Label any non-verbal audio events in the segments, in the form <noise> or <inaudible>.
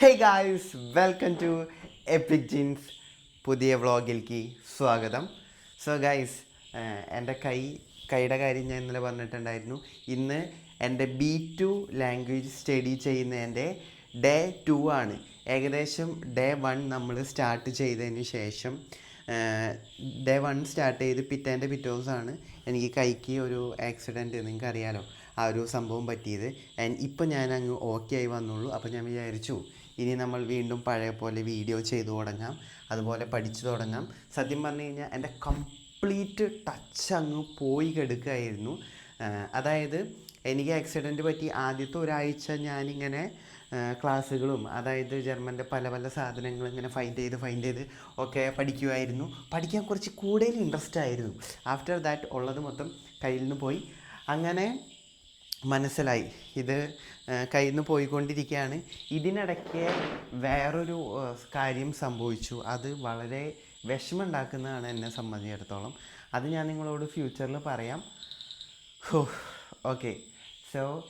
Hey guys welcome to epic jeans പുതിയ വ്ളോഗിലേക്ക് സ്വാഗതം. സോ ഗായ്സ് എന്റെ കൈ കൈയുടെ കാര്യം ഞാൻ ഇന്നലെ പറഞ്ഞിട്ടുണ്ടായിരുന്നു. ഇന്ന് എന്റെ ബി ടു ലാംഗ്വേജ് സ്റ്റഡി ചെയ്യുന്നതിന്റെ ഡേ ടു ആണ്. ഏകദേശം ഡേ വൺ നമ്മൾ സ്റ്റാർട്ട് ചെയ്തതിന് ശേഷം ഡേ വൺ സ്റ്റാർട്ട് ചെയ്ത് പിറ്റേന്റെ പിറ്റേ ദിവസമാണ് എനിക്ക് കൈക്ക് ഒരു ആക്സിഡന്റ് നിങ്ങൾക്ക് അറിയാലോ ആ ഒരു സംഭവം പറ്റിയത്. ആൻഡ് ഇപ്പം ഞാൻ അങ്ങ് ഓക്കെ ആയി വന്നുള്ളൂ. അപ്പോൾ ഞാൻ വിചാരിച്ചു ഇനി നമ്മൾ വീണ്ടും പഴയ പോലെ വീഡിയോ ചെയ്തു തുടങ്ങാം. അതുപോലെ പഠിച്ചു തുടങ്ങാം. സത്യം പറഞ്ഞു കഴിഞ്ഞാൽ എന്റെ കംപ്ലീറ്റ് ടച്ച് അങ്ങ് പോയി കെടുക്കുകയായിരുന്നു അതായത് എനിക്ക് ആക്സിഡന്റ് പറ്റി ആദ്യത്തെ ഒരാഴ്ച ഞാനിങ്ങനെ ക്ലാസ്സുകളും അതായത് ജർമ്മന്റെ പല പല സാധനങ്ങളും ഇങ്ങനെ ഫൈൻഡ് ചെയ്ത് ഫൈൻഡ് ചെയ്ത് ഒക്കെ പഠിക്കുമായിരുന്നു പഠിക്കാൻ കുറച്ച് കൂടുതൽ ഇൻട്രസ്റ്റ് ആയിരുന്നു. ആഫ്റ്റർ ദാറ്റ് ഉള്ളത് മൊത്തം കയ്യിൽ നിന്ന് പോയി. അങ്ങനെ മനസ്സിലായി. ഇത് കയ്യിൽ നിന്ന് പോയിക്കൊണ്ടിരിക്കുകയാണ് ഇതിനിടയ്ക്ക് വേറൊരു കാര്യം സംഭവിച്ചു. അത് വളരെ വിഷമമുണ്ടാക്കുന്നതാണ് എന്നെ സംബന്ധിച്ചിടത്തോളം. അത് ഞാൻ നിങ്ങളോട് ഫ്യൂച്ചറിൽ പറയാം. ഓക്കെ സോ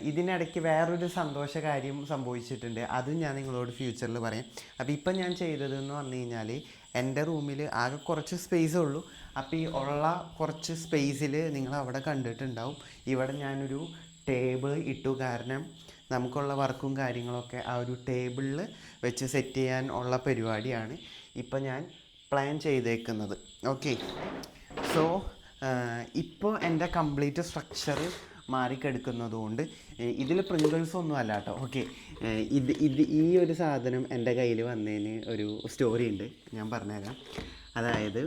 ഇതിനിടയ്ക്ക് വേറൊരു സന്തോഷ കാര്യം സംഭവിച്ചിട്ടുണ്ട്. അതും ഞാൻ നിങ്ങളോട് ഫ്യൂച്ചറിൽ പറയാം. അപ്പോൾ ഇപ്പം ഞാൻ ചെയ്തതെന്ന് പറഞ്ഞു കഴിഞ്ഞാൽ എന്റെ റൂമിൽ ആകെ കുറച്ച് സ്പേസ് ഉള്ളൂ. അപ്പോൾ ഈ ഉള്ള കുറച്ച് സ്പേസിൽ നിങ്ങൾ അവിടെ കണ്ടിട്ടുണ്ടാവും. ഇവിടെ ഞാനൊരു ടേബിൾ ഇട്ടു. കാരണം നമുക്കുള്ള വർക്കും കാര്യങ്ങളൊക്കെ ആ ഒരു ടേബിളിൽ വെച്ച് സെറ്റ് ചെയ്യാൻ ഉള്ള പരിപാടിയാണ് ഇപ്പം ഞാൻ പ്ലാൻ ചെയ്തേക്കുന്നത്. ഓക്കെ സോ ഇപ്പോൾ എന്റെ കംപ്ലീറ്റ് സ്ട്രക്ചർ മാറിക്കെടുക്കുന്നത് കൊണ്ട് ഇതിൽ പ്രിങ്കിൾസ് ഒന്നും അല്ല കേട്ടോ ഓക്കെ ഇത് ഇത് ഈ ഒരു സാധനം എന്റെ കയ്യിൽ വന്നതിന് ഒരു സ്റ്റോറി ഉണ്ട് ഞാൻ പറഞ്ഞുതരാം അതായത്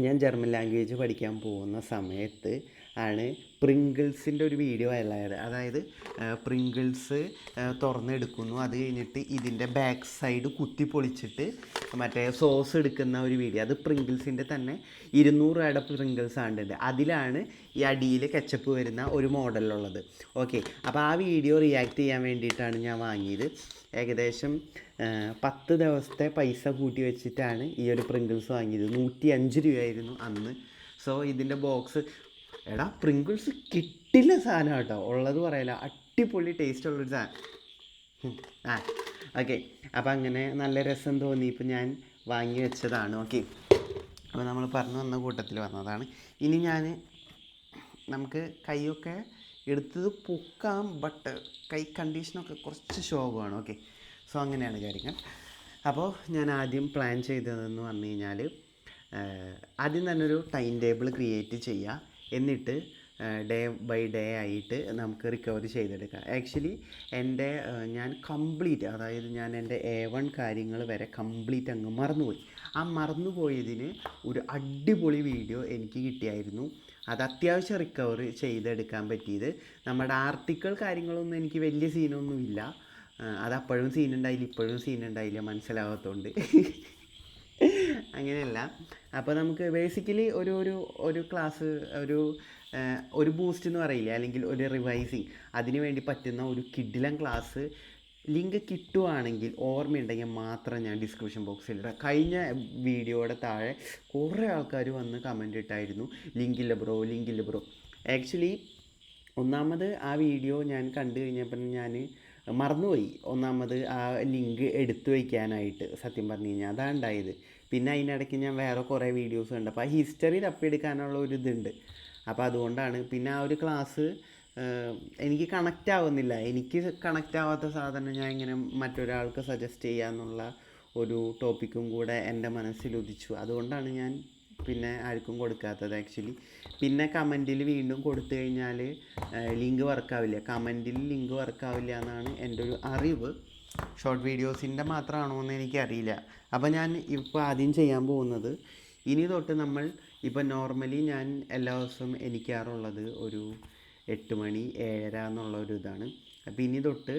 ഞാൻ ജർമ്മൻ ലാംഗ്വേജ് പഠിക്കാൻ പോകുന്ന സമയത്ത് ആണ് പ്രിങ്കിൾസിന്റെ ഒരു വീഡിയോ വൈറലായത് അതായത് പ്രിങ്കിൾസ് തുറന്നെടുക്കുന്നു. അത് കഴിഞ്ഞിട്ട് ഇതിന്റെ ബാക്ക് സൈഡ് കുത്തി പൊളിച്ചിട്ട് മറ്റേ സോസ് എടുക്കുന്ന ഒരു വീഡിയോ അത് പ്രിങ്കിൾസിന്റെ തന്നെ ഇരുന്നൂറ് രൂപയുടെ പ്രിങ്കിൾസ് ആണ്ടുണ്ട് അതിലാണ് ഈ അടിയിൽ കെച്ചപ്പ് വരുന്ന ഒരു മോഡലുള്ളത് ഓക്കെ അപ്പോൾ ആ വീഡിയോ റിയാക്ട് ചെയ്യാൻ വേണ്ടിയിട്ടാണ് ഞാൻ വാങ്ങിയത്. ഏകദേശം പത്ത് ദിവസത്തെ പൈസ കൂട്ടി വെച്ചിട്ടാണ് ഈ ഒരു പ്രിങ്കിൾസ് വാങ്ങിയത്. നൂറ്റി അഞ്ച് രൂപയായിരുന്നു അന്ന്. സോ ഇതിന്റെ ബോക്സ് എടാ പ്രിങ്കിൾസ് കിട്ടില്ല സാധനം കേട്ടോ. ഉള്ളത് പറയല അടിപൊളി ടേസ്റ്റ് ഉള്ളൊരു സാധനം. ആ ഓക്കെ അപ്പം അങ്ങനെ നല്ല രസം തോന്നി. ഇപ്പം ഞാൻ വാങ്ങി വെച്ചതാണ് ഓക്കെ അപ്പോൾ നമ്മൾ പറഞ്ഞു വന്ന കൂട്ടത്തിൽ വന്നതാണ്. ഇനി ഞാൻ നമുക്ക് കൈയൊക്കെ എടുത്തത് പൊക്കാം ബട്ട് കൈ കണ്ടീഷനൊക്കെ കുറച്ച് ശോകമാണ് ഓക്കെ സോ അങ്ങനെയാണ് കാര്യങ്ങൾ. അപ്പോൾ ഞാൻ ആദ്യം പ്ലാൻ ചെയ്തതെന്ന് പറഞ്ഞു കഴിഞ്ഞാൽ ആദ്യം തന്നെ ഒരു ടൈം ടേബിൾ ക്രിയേറ്റ് ചെയ്യുക എന്നിട്ട് ഡേ ബൈ ഡേ ആയിട്ട് നമുക്ക് റിക്കവറി ചെയ്തെടുക്കാം. ആക്ച്വലി എന്റെ ഞാൻ കംപ്ലീറ്റ് അതായത് ഞാൻ എന്റെ എ വൺ കാര്യങ്ങൾ വരെ കംപ്ലീറ്റ് അങ്ങ് മറന്നുപോയി. ആ മറന്നുപോയതിന് ഒരു അടിപൊളി വീഡിയോ എനിക്ക് കിട്ടിയായിരുന്നു. അത് അത്യാവശ്യം റിക്കവർ ചെയ്തെടുക്കാൻ പറ്റിയത്. നമ്മുടെ ആർട്ടിക്കിൾ കാര്യങ്ങളൊന്നും എനിക്ക് വലിയ സീനൊന്നുമില്ല അത് അപ്പോഴും സീൻ ഉണ്ടായില്ല ഇപ്പോഴും സീൻ ഉണ്ടായില്ല മനസ്സിലാവാത്തതുകൊണ്ട് <laughs> അങ്ങനെയല്ല. അപ്പോൾ നമുക്ക് ബേസിക്കലി ഒരു ഒരു ഒരു ക്ലാസ് ഒരു ഒരു ബൂസ്റ്റ് എന്ന് പറയില്ല? അല്ലെങ്കിൽ ഒരു റിവൈസിങ് അതിന് വേണ്ടി പറ്റുന്ന ഒരു കിഡിലം ക്ലാസ് ലിങ്ക് കിട്ടുവാണെങ്കിൽ ഓർമ്മയുണ്ടെങ്കിൽ മാത്രം ഞാൻ ഡിസ്ക്രിപ്ഷൻ ബോക്സിൽ ഇടാം. കഴിഞ്ഞ വീഡിയോയുടെ താഴെ കുറേ ആൾക്കാർ വന്ന് കമന്റ് ഇട്ടായിരുന്നു. ലിങ്കില്ല ബ്രോ ലിങ്കില്ല ബ്രോ ആക്ച്വലി ഒന്നാമത് ആ വീഡിയോ ഞാൻ കണ്ടു കഴിഞ്ഞപ്പോൾ ഞാൻ മറന്നുപോയി. ഒന്നാമത് ആ ലിങ്ക് എടുത്തു വയ്ക്കാനായിട്ട് സത്യം പറഞ്ഞു കഴിഞ്ഞാൽ അതാണ് ഉണ്ടായത്. പിന്നെ അതിനിടയ്ക്ക് ഞാൻ വേറെ കുറേ വീഡിയോസ് ഉണ്ട് അപ്പോൾ ആ ഹിസ്റ്ററി തപ്പിയെടുക്കാനുള്ള ഒരു ഇതുണ്ട്. അപ്പോൾ അതുകൊണ്ടാണ് പിന്നെ ആ ഒരു ക്ലാസ് എനിക്ക് കണക്റ്റ് ആവുന്നില്ല. എനിക്ക് കണക്റ്റ് ആവാത്ത സാധനം ഞാൻ ഇങ്ങനെ മറ്റൊരാൾക്ക് സജസ്റ്റ് ചെയ്യാമെന്നുള്ള ഒരു ടോപ്പിക്കും കൂടെ എന്റെ മനസ്സിൽ ഉദിച്ചു. അതുകൊണ്ടാണ് ഞാൻ പിന്നെ ആർക്കും കൊടുക്കാത്തത് ആക്ച്വലി പിന്നെ കമന്റിൽ വീണ്ടും കൊടുത്തു കഴിഞ്ഞാൽ ലിങ്ക് വർക്കാവില്ല കമന്റിൽ ലിങ്ക് വർക്കാവില്ല എന്നാണ് എന്റെ ഒരു അറിവ്. ഷോർട്ട് വീഡിയോസിന്റെ മാത്രമാണോ എന്ന് എനിക്കറിയില്ല. അപ്പോൾ ഞാൻ ഇപ്പോൾ ആദ്യം ചെയ്യാൻ പോകുന്നത് ഇനി തൊട്ട് നമ്മൾ ഇപ്പോൾ നോർമലി ഞാൻ എല്ലാ ദിവസവും എനിക്കാറുള്ളത് ഒരു എട്ട് മണി ഏഴര എന്നുള്ള ഒരു ഇതാണ്. അപ്പോൾ ഇനി തൊട്ട്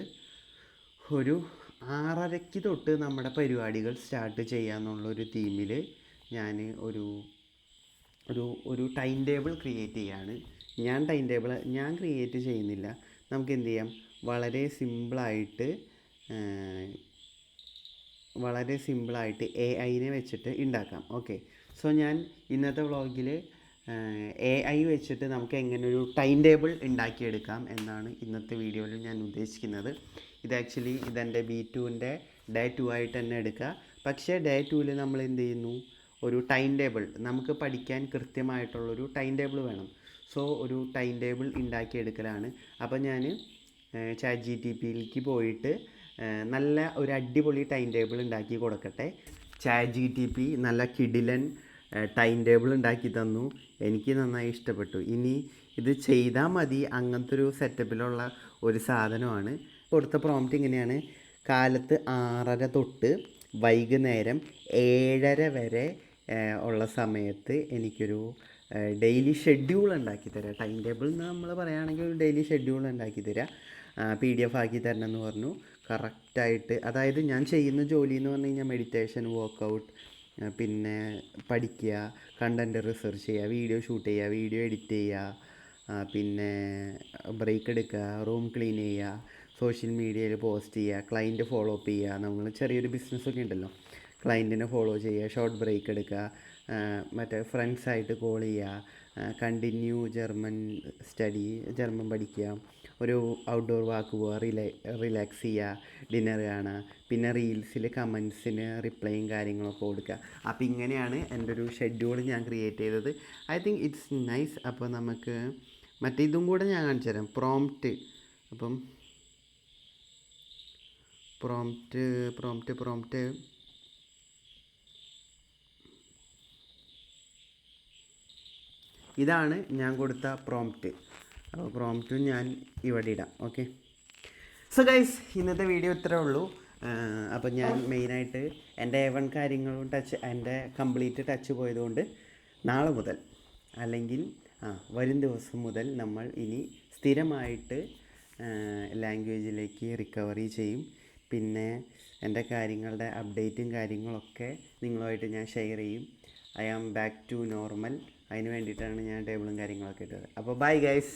ഒരു ആറരയ്ക്ക് തൊട്ട് നമ്മുടെ പരിപാടികൾ സ്റ്റാർട്ട് ചെയ്യാമെന്നുള്ളൊരു തീമിൽ ഞാൻ ഒരു ഒരു ഒരു ടൈം ടേബിൾ ക്രിയേറ്റ് ചെയ്യാണ്. ഞാൻ ടൈം ടേബിൾ ഞാൻ ക്രിയേറ്റ് ചെയ്യുന്നില്ല. നമുക്ക് എന്ത് ചെയ്യാം? വളരെ സിമ്പിളായിട്ട് വളരെ സിമ്പിളായിട്ട് എ ഐനെ വെച്ചിട്ട് ഉണ്ടാക്കാം ഓക്കെ സോ ഞാൻ ഇന്നത്തെ വ്ളോഗിൽ എ ഐ വെച്ചിട്ട് നമുക്ക് എങ്ങനെ ഒരു ടൈം ടേബിൾ ഉണ്ടാക്കിയെടുക്കാം എന്നാണ് ഇന്നത്തെ വീഡിയോയിൽ ഞാൻ ഉദ്ദേശിക്കുന്നത്. ഇത് ആക്ച്വലി ഇതെന്റെ ബി ടുവിന്റെ ഡേ ടു ആയിട്ട് തന്നെ എടുക്കുക പക്ഷേ ഡേ ടുവിൽ നമ്മൾ എന്ത് ചെയ്യുന്നു? ഒരു ടൈം ടേബിൾ നമുക്ക് പഠിക്കാൻ കൃത്യമായിട്ടുള്ളൊരു ടൈം ടേബിൾ വേണം. സോ ഒരു ടൈം ടേബിൾ ഉണ്ടാക്കിയെടുക്കലാണ് അപ്പോൾ ഞാൻ ചാറ്റ് ജി ടി പിയിലേക്ക് പോയിട്ട് നല്ല ഒരു അടിപൊളി ടൈം ടേബിൾ ഉണ്ടാക്കി കൊടുക്കട്ടെ. ചാറ്റ് ജി ടി പി നല്ല കിഡിലൻ ടൈം ടേബിൾ ഉണ്ടാക്കി തന്നു. എനിക്ക് നന്നായി ഇഷ്ടപ്പെട്ടു. ഇനി ഇത് ചെയ്താൽ മതി. അങ്ങനത്തെ ഒരു സെറ്റപ്പിലുള്ള ഒരു സാധനമാണ്. കൊടുത്ത പ്രോംപ്റ്റ് ഇങ്ങനെയാണ്. കാലത്ത് ആറര തൊട്ട് വൈകുന്നേരം ഏഴര വരെ ഉള്ള സമയത്ത് എനിക്കൊരു ഡെയിലി ഷെഡ്യൂൾ ഉണ്ടാക്കി തരാം. ടൈം ടേബിൾ എന്ന് നമ്മൾ പറയുകയാണെങ്കിൽ ഒരു ഡെയിലി ഷെഡ്യൂൾ ഉണ്ടാക്കി തരാം. പി ഡി എഫ് ആക്കി തരണം എന്ന് പറഞ്ഞു. കറക്റ്റായിട്ട് അതായത് ഞാൻ ചെയ്യുന്ന ജോലി എന്ന് പറഞ്ഞു കഴിഞ്ഞാൽ മെഡിറ്റേഷൻ വർക്കൗട്ട് പിന്നെ പഠിക്കുക കണ്ടന്റ് റിസർച്ച് ചെയ്യുക വീഡിയോ ഷൂട്ട് ചെയ്യുക വീഡിയോ എഡിറ്റ് ചെയ്യുക പിന്നെ ബ്രേക്ക് എടുക്കുക റൂം ക്ലീൻ ചെയ്യുക സോഷ്യൽ മീഡിയയിൽ പോസ്റ്റ് ചെയ്യുക ക്ലയന്റ് ഫോളോ അപ്പ് ചെയ്യുക നമ്മൾ ചെറിയൊരു ബിസിനസ്സൊക്കെ ഉണ്ടല്ലോ. ക്ലയന്റിനെ ഫോളോ ചെയ്യുക ഷോർട്ട് ബ്രേക്ക് എടുക്കുക മറ്റേ ഫ്രണ്ട്സായിട്ട് കോൾ ചെയ്യുക കണ്ടിന്യൂ ജർമ്മൻ സ്റ്റഡി ജർമ്മൻ പഠിക്കുക ഒരു ഔട്ട്ഡോർ വാക്ക് പോവുക റിലേ റിലാക്സ് ചെയ്യുക ഡിന്നർ കാണുക പിന്നെ റീൽസിൽ കമൻസിന് റിപ്ലൈയും കാര്യങ്ങളൊക്കെ കൊടുക്കുക. അപ്പോൾ ഇങ്ങനെയാണ് എന്റെ ഒരു ഷെഡ്യൂൾ ഞാൻ ക്രിയേറ്റ് ചെയ്തത്. ഐ തിങ്ക് ഇറ്റ്സ് നൈസ് അപ്പോൾ നമുക്ക് മറ്റേ ഇതും കൂടെ ഞാൻ കാണിച്ചു തരാം. പ്രോംപ്റ്റ് അപ്പം പ്രോംപ്റ്റ് പ്രോംപ്റ്റ് പ്രോംപ്റ്റ് ഇതാണ് ഞാൻ കൊടുത്ത പ്രോംപ്റ്റ് അപ്പോൾ പ്രോംപ്റ്റും ഞാൻ ഇവിടെ ഇടാം. ഓക്കെ സോ ഗൈസ് ഇന്നത്തെ വീഡിയോ ഇത്രേ ഉള്ളൂ. അപ്പോൾ ഞാൻ മെയിനായിട്ട് എന്റെ എവൺ വൺ കാര്യങ്ങളും ടച്ച് എന്റെ കംപ്ലീറ്റ് ടച്ച് പോയതുകൊണ്ട് നാളെ മുതൽ അല്ലെങ്കിൽ ആ വരും ദിവസം മുതൽ നമ്മൾ ഇനി സ്ഥിരമായിട്ട് ലാംഗ്വേജിലേക്ക് റിക്കവറി ചെയ്യും. പിന്നെ എന്റെ കാര്യങ്ങളുടെ അപ്ഡേറ്റും കാര്യങ്ങളൊക്കെ നിങ്ങളുമായിട്ട് ഞാൻ ഷെയർ ചെയ്യും. I am back to normal അതിന് വേണ്ടിയിട്ടാണ് ഞാൻ ടേബിളും കാര്യങ്ങളൊക്കെ ഇട്ടത്. അപ്പോൾ ബൈ ഗൈസ്.